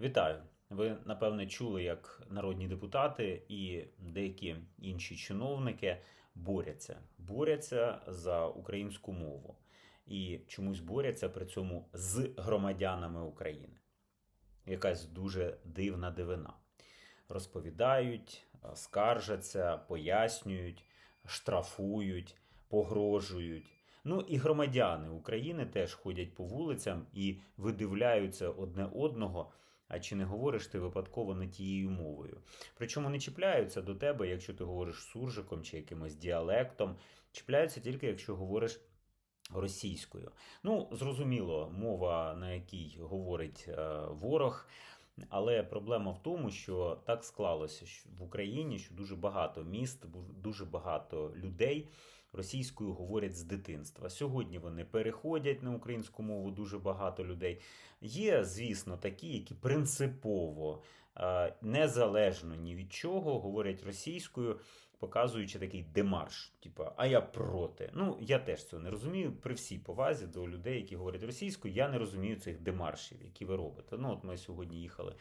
Вітаю! Ви напевне чули, як народні депутати і деякі інші чиновники борються. Борються за українську мову і чомусь борються при цьому з громадянами України. Якась дуже дивна дивина. Розповідають, скаржаться, пояснюють, штрафують, погрожують. Ну і громадяни України теж ходять по вулицям і видивляються одне одного. А чи не говориш ти випадково не тією мовою? Причому не чіпляються до тебе, якщо ти говориш суржиком чи якимось діалектом, чіпляються тільки якщо говориш російською. Ну, зрозуміло, мова, на якій говорить е, ворог. Але проблема в тому, що так склалося що в Україні, що дуже багато міст, дуже багато людей російською говорять з дитинства. Сьогодні вони переходять на українську мову, дуже багато людей. Є, звісно, такі, які принципово, е, незалежно ні від чого, говорять російською, показуючи такий демарш, типа, а я проти. Ну, я теж цього не розумію. При всій повазі до людей, які говорять російською, я не розумію цих демаршів, які ви робите. Ну, от ми сьогодні їхали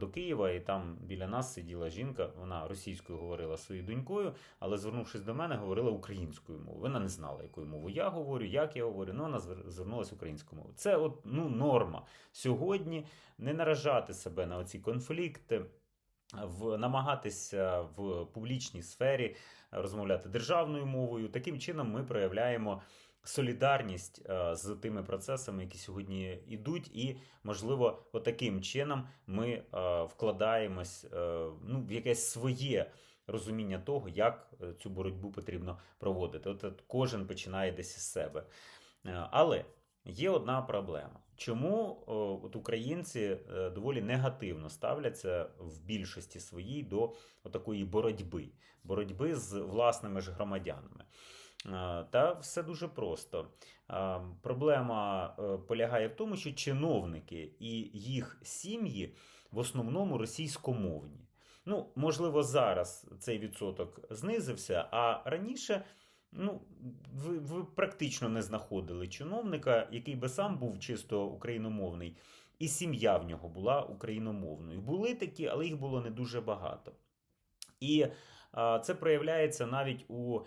до Києва, і там біля нас сиділа жінка, вона російською говорила своєю донькою, але звернувшись до мене, говорила українською мовою. Вона не знала, якою мовою я говорю, як я говорю, ну вона звернулася українською мовою. Це от ну норма. Сьогодні не наражати себе на оці конфлікти. В намагатися в публічній сфері розмовляти державною мовою. Таким чином ми проявляємо солідарність е, з тими процесами, які сьогодні йдуть, і можливо, отаким чином ми е, вкладаємось е, ну, в якесь своє розуміння того, як цю боротьбу потрібно проводити. От, кожен починає десь із себе. Але є одна проблема. Чому от українці доволі негативно ставляться в більшості своїй до такої боротьби, боротьби з власними ж громадянами? Е, Та все дуже просто. Е, Проблема е, полягає в тому, що чиновники і їх сім'ї в основному російськомовні. Ну, можливо, зараз цей відсоток знизився, а раніше. Ну, ви, ви практично не знаходили чиновника, який би сам був чисто україномовний, і сім'я в нього була україномовною. Були такі, але їх було не дуже багато. І це проявляється навіть у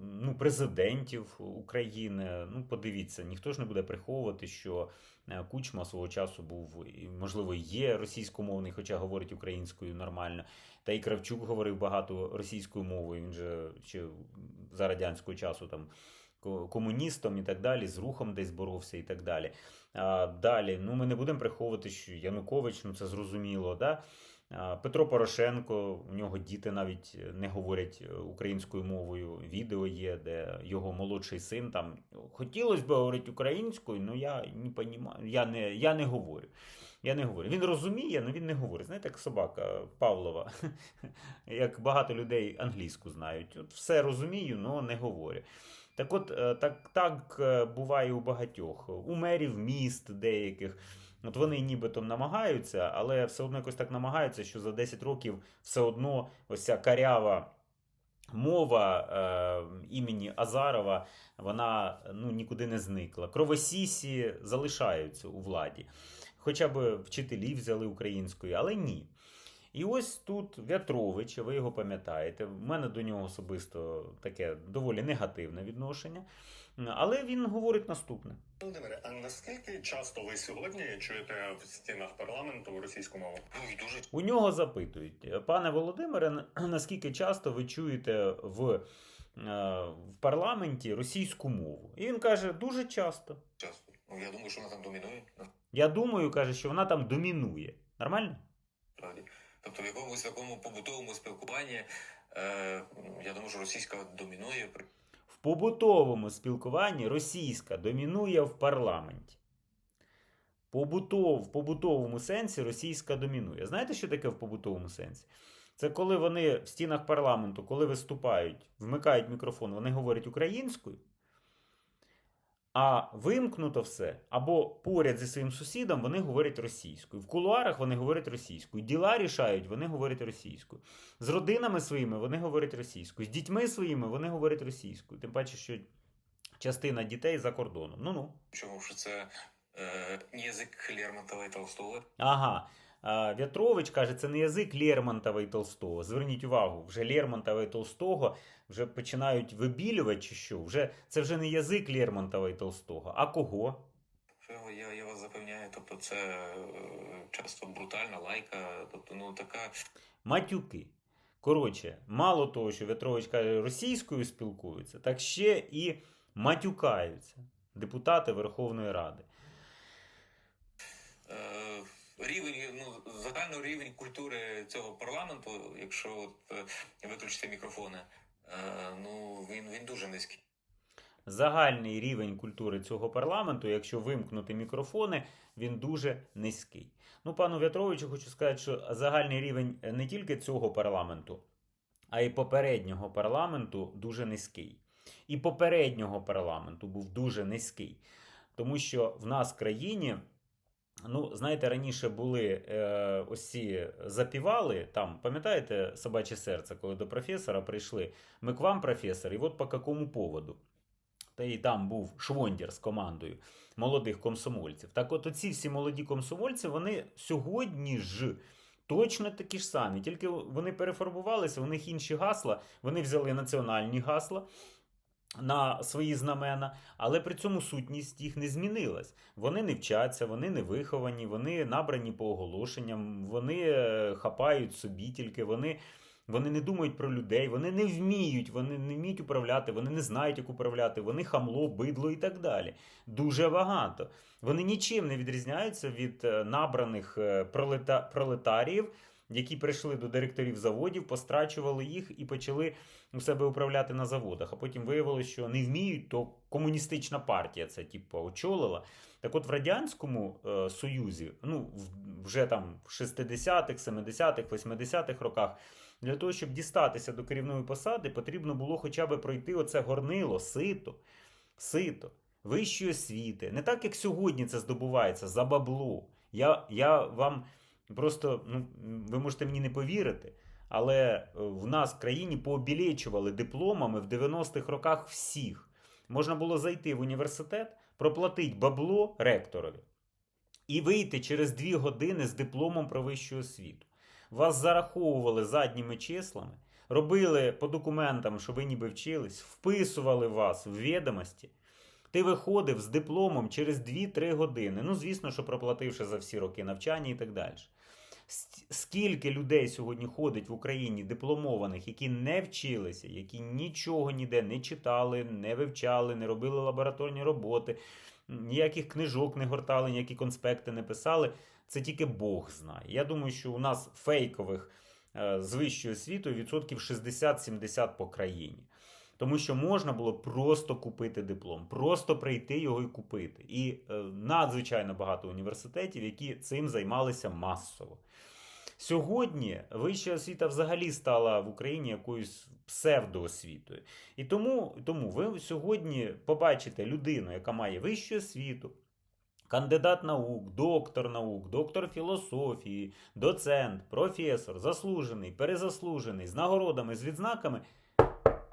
ну, президентів України. Ну, подивіться, ніхто ж не буде приховувати, що е, Кучма свого часу був, і, можливо, є російськомовний, хоча говорить українською нормально. Та і Кравчук говорив багато російською мовою. Він же ще за радянського часу там комуністом і так далі, з рухом десь боровся і так далі. А, далі, ну ми не будемо приховувати, що Янукович, ну це зрозуміло, да? Петро Порошенко, у нього діти навіть не говорять е, українською мовою. Відео є, де його молодший син там хотілося б говорити українською, але я не понімаю, я не, я не говорю. Я не говорю. Він розуміє, але він не говорить. Знаєте, як собака Павлова, як багато людей англійську знають. От все розумію, але не говорю. Так от, е, так, так е, буває у багатьох, у мерів міст деяких. От вони нібито намагаються, але все одно якось так намагаються, що за 10 років все одно ось ця карява мова е, імені Азарова, вона ну, нікуди не зникла. Кровосісі залишаються у владі. Хоча б вчителі взяли українською, але ні. І ось тут В'ятрович, ви його пам'ятаєте. В мене до нього особисто таке доволі негативне відношення. Але він говорить наступне. Володимире, а наскільки часто ви сьогодні чуєте в стінах парламенту російську мову? Ну дуже У нього запитують, пане Володимире, наскільки часто ви чуєте в, е, в парламенті російську мову? І він каже, дуже часто. часто. Ну я думаю, що вона там домінує Я думаю, каже, що вона там домінує. Нормально? насправді. Тобто в якомусь такому побутовому спілкуванні е, я думаю, що російська домінує. Побутовому спілкуванні російська домінує в парламенті. Побутов, в побутовому сенсі російська домінує. Знаєте, що таке в побутовому сенсі? Це коли вони в стінах парламенту, коли виступають, вмикають мікрофон, вони говорять українською, а вимкнуто все, або поряд зі своїм сусідом вони говорять російською. В кулуарах вони говорять російською. Діла рішають, вони говорять російською. З родинами своїми вони говорять російською. З дітьми своїми вони говорять російською. Тим паче, що частина дітей за кордоном. Ну ну. Чому що це Е, язик Лермонтова і Толстого. Ага. В'ятрович каже, це не язик Лермонтова і Толстого. Зверніть увагу, вже Лермонтова і Толстого вже починають вибілювати чи що. Вже, це вже не язик Лермонтова і Толстого. А кого? Я, я, я вас запевняю, тобто це е, часто брутальна лайка, тобто ну така Матюки. Коротше, мало того, що В'ятрович каже, російською спілкуються, так ще і матюкаються депутати Верховної Ради. е, рівень, ну загальний рівень культури цього парламенту, якщо от, е, виключити мікрофони, е, ну він, він дуже низький. Загальний рівень культури цього парламенту, якщо вимкнути мікрофони, він дуже низький. Ну, пану В'ятровичу хочу сказати, що загальний рівень не тільки цього парламенту, а й попереднього парламенту дуже низький. І попереднього парламенту був дуже низький. Тому що в нас в країні, ну, знаєте, раніше були е, ось ці запівали, там, пам'ятаєте, собаче серце, коли до професора прийшли. Ми к вам, професор, і от по якому поводу. Та й там був Швондір з командою молодих комсомольців. Так от оці всі молоді комсомольці, вони сьогодні ж точно такі ж самі, тільки вони перефарбувалися, у них інші гасла, вони взяли національні гасла. На свої знамена, але при цьому сутність їх не змінилась. Вони не вчаться, вони не виховані, вони набрані по оголошенням, вони е, хапають собі тільки, вони вони не думають про людей, вони не вміють, вони не вміють управляти, вони не знають, як управляти, вони хамло, бидло і так далі. Дуже багато. Вони нічим не відрізняються від е, набраних е, пролета... пролетаріїв, які прийшли до директорів заводів, пострачували їх і почали у себе управляти на заводах. А потім виявилося, що не вміють, то комуністична партія це типу, очолила. Так от в Радянському е, Союзі, ну вже там в 60-х, 70-х, 80-х роках. Для того, щоб дістатися до керівної посади, потрібно було хоча б пройти оце горнило, сито, сито, вищої освіти. Не так, як сьогодні це здобувається за бабло. Я, я вам просто, ну, ви можете мені не повірити, але е, в нас в країні пообілечували дипломами в 90-х роках всіх. Можна було зайти в університет, проплатити бабло ректорові і вийти через дві години з дипломом про вищу освіту вас зараховували задніми числами, робили по документам, що ви ніби вчились, вписували вас в відомості. Ти виходив з дипломом через 2-3 години. Ну, звісно, що проплативши за всі роки навчання і так далі. Скільки людей сьогодні ходить в Україні дипломованих, які не вчилися, які нічого ніде не читали, не вивчали, не робили лабораторні роботи, ніяких книжок не гортали, ніякі конспекти не писали. Це тільки Бог знає. Я думаю, що у нас фейкових е, з вищою освітою відсотків 60-70 по країні. Тому що можна було просто купити диплом, просто прийти його і купити. І е, надзвичайно багато університетів, які цим займалися масово. Сьогодні вища освіта взагалі стала в Україні якоюсь псевдоосвітою. І тому, тому ви сьогодні побачите людину, яка має вищу освіту, кандидат наук, доктор наук, доктор філософії, доцент, професор, заслужений, перезаслужений, з нагородами, з відзнаками.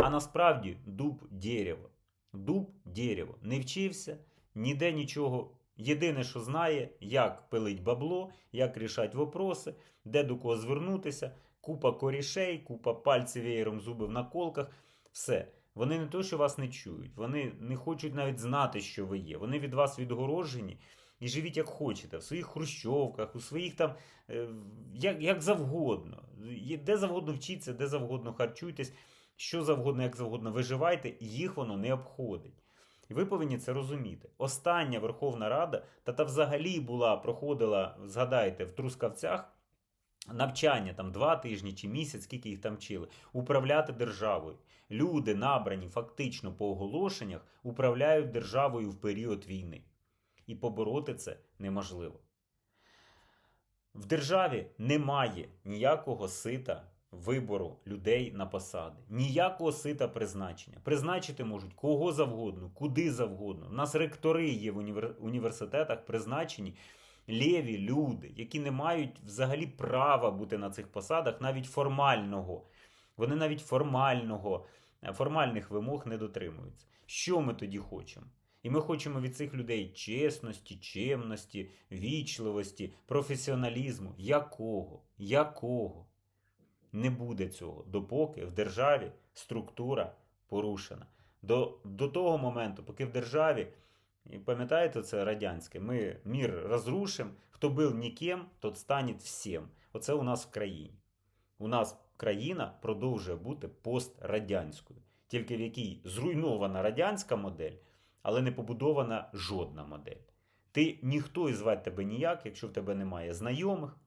А насправді дуб дерево. Дуб дерево. Не вчився, ніде нічого. Єдине, що знає, як пилить бабло, як рішать вопроси, де до кого звернутися, купа корішей, купа пальців веєром зубів на колках. Все. Вони не то, що вас не чують, вони не хочуть навіть знати, що ви є. Вони від вас відгорожені і живіть як хочете, в своїх хрущовках, у своїх там е, як, як завгодно. Де завгодно вчіться, де завгодно харчуйтесь, що завгодно, як завгодно виживайте, їх воно не обходить. І ви повинні це розуміти. Остання Верховна Рада, та та взагалі була, проходила, згадайте, в Трускавцях навчання там два тижні чи місяць, скільки їх там вчили, управляти державою. Люди, набрані фактично по оголошеннях, управляють державою в період війни. І побороти це неможливо. В державі немає ніякого сита вибору людей на посади, ніякого сита призначення. Призначити можуть кого завгодно, куди завгодно. У нас ректори є в універ- університетах призначені лєві люди, які не мають взагалі права бути на цих посадах, навіть формального. Вони навіть формального, е, формальних вимог не дотримуються. Що ми тоді хочемо? І ми хочемо від цих людей чесності, чемності, вічливості, професіоналізму. Якого? Якого? Не буде цього, допоки в державі структура порушена. До, до того моменту, поки в державі, пам'ятаєте, це радянське, ми мір розрушимо, хто був ніким, тот стане всім. Оце у нас в країні. У нас країна продовжує бути пострадянською, тільки в якій зруйнована радянська модель, але не побудована жодна модель. Ти ніхто і звати тебе ніяк, якщо в тебе немає знайомих,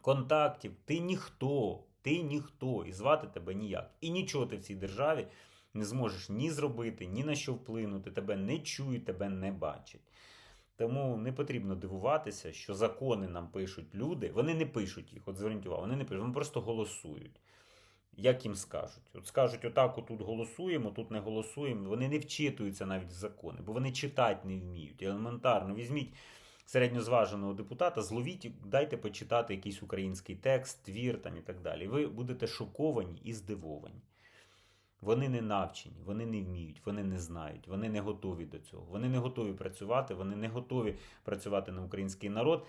контактів, ти ніхто, ти ніхто і звати тебе ніяк. І нічого ти в цій державі не зможеш ні зробити, ні на що вплинути, тебе не чують, тебе не бачать. Тому не потрібно дивуватися, що закони нам пишуть люди. Вони не пишуть їх, от зверніть увагу, вони не пишуть, вони просто голосують. Як їм скажуть? От скажуть, отак отут голосуємо, тут не голосуємо. Вони не вчитуються навіть в закони, бо вони читати не вміють. Елементарно, візьміть середньозваженого депутата, зловіть, дайте почитати якийсь український текст, твір там і так далі. Ви будете шоковані і здивовані. Вони не навчені, вони не вміють, вони не знають, вони не готові до цього. Вони не готові працювати, вони не готові працювати на український народ.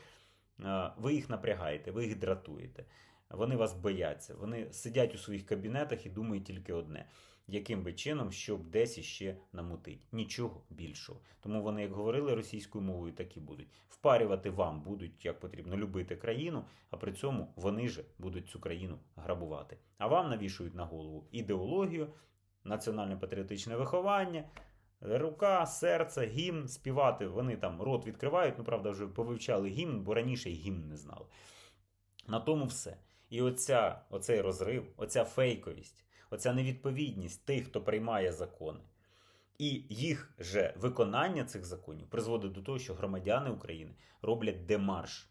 Ви їх напрягаєте, ви їх дратуєте. Вони вас бояться. Вони сидять у своїх кабінетах і думають тільки одне: яким би чином, щоб десь іще намутить. Нічого більшого. Тому вони, як говорили російською мовою, так і будуть. Впарювати вам будуть, як потрібно, любити країну, а при цьому вони же будуть цю країну грабувати. А вам навішують на голову ідеологію, національно-патріотичне виховання. Рука, серце, гімн, співати. Вони там рот відкривають. Ну, правда, вже повивчали гімн, бо раніше гімн не знали. На тому все. І оця, оцей розрив, оця фейковість, оця невідповідність тих, хто приймає закони, і їх же виконання цих законів призводить до того, що громадяни України роблять демарш.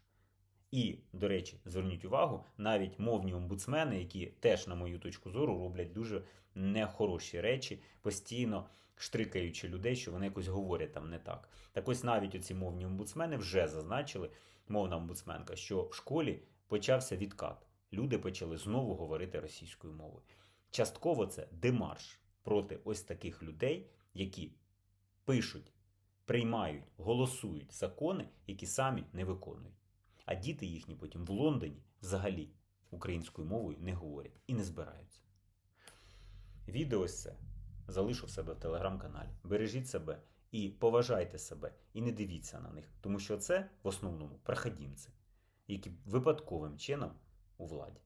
І, до речі, зверніть увагу, навіть мовні омбудсмени, які теж, на мою точку зору, роблять дуже нехороші речі, постійно штрикаючи людей, що вони якось говорять там не так. Так ось навіть оці мовні омбудсмени вже зазначили, мовна омбудсменка, що в школі почався відкат. Люди почали знову говорити російською мовою. Частково це демарш проти ось таких людей, які пишуть, приймають, голосують закони, які самі не виконують. А діти їхні потім в Лондоні взагалі українською мовою не говорять і не збираються. Відео це залишу в себе в телеграм-каналі. Бережіть себе і поважайте себе, і не дивіться на них, тому що це в основному проходімці, які випадковим чином у владі.